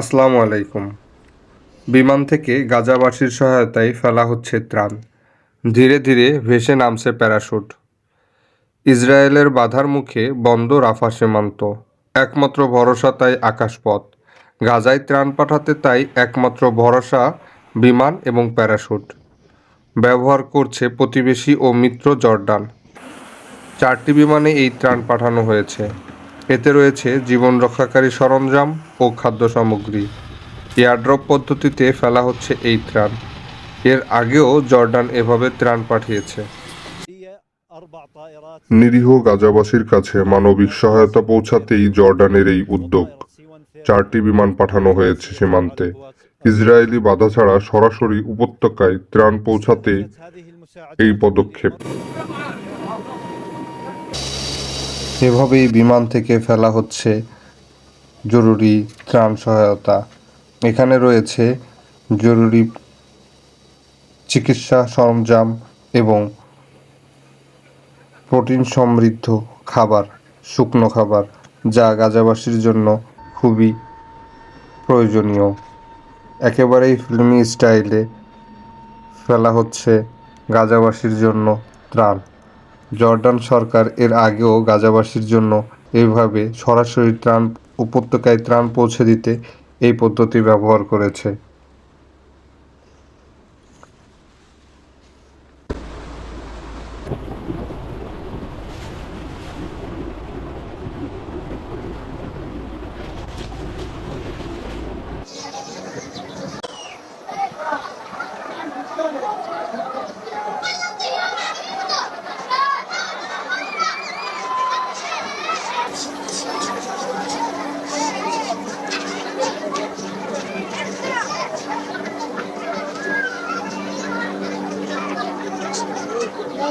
আসসালামু আলাইকুম। বিমান থেকে গাজাবাসীর সহায়তায় ফেলা হচ্ছে ত্রাণ। ধীরে ধীরে ভেসে নামছে প্যারাশুট। ইসরায়েলের বাধার মুখে বন্ধ রাফা সীমান্ত। একমাত্র ভরসা তাই আকাশপথ। গাজায় ত্রাণ পাঠাতে তাই একমাত্র ভরসা বিমান এবং প্যারাশুট। ব্যবহার করছে প্রতিবেশী ও মিত্র জর্ডান। চারটি বিমানে এই ত্রাণ পাঠানো হয়েছে। এতে রয়েছে জীবন রক্ষাকারী সরঞ্জাম ও খাদ্য সামগ্রী। এয়ারড্রপ পদ্ধতিতে ফেলা হচ্ছে এই ত্রাণ। এর আগেও জর্ডান এভাবে ত্রাণ পাঠিয়েছে। নিরীহ গাজাবাসীর কাছে মানবিক সহায়তা পৌঁছাতেই জর্ডানের এই উদ্যোগ। চারটি বিমান পাঠানো হয়েছে সীমান্তে। ইসরায়েলি বাধা ছাড়া সরাসরি উপত্যকায় ত্রাণ পৌঁছাতে এই পদক্ষেপ। এভাবেই বিমান থেকে ফেলা হচ্ছে জরুরি ত্রাণ সহায়তা। এখানে রয়েছে জরুরি চিকিৎসা সরঞ্জাম এবং প্রোটিন সমৃদ্ধ খাবার, শুকনো খাবার, যা গাজাবাসীর জন্য খুবই প্রয়োজনীয়। একেবারেই ফিল্মি স্টাইলে ফেলা হচ্ছে গাজাবাসীর জন্য ত্রাণ। জর্ডান সরকার এর আগেও গাজাবাসীর জন্য এভাবে সরাসরি ত্রাণ, উপত্যকায় ত্রাণ পৌঁছে দিতে এই পদ্ধতি ব্যবহার করেছে।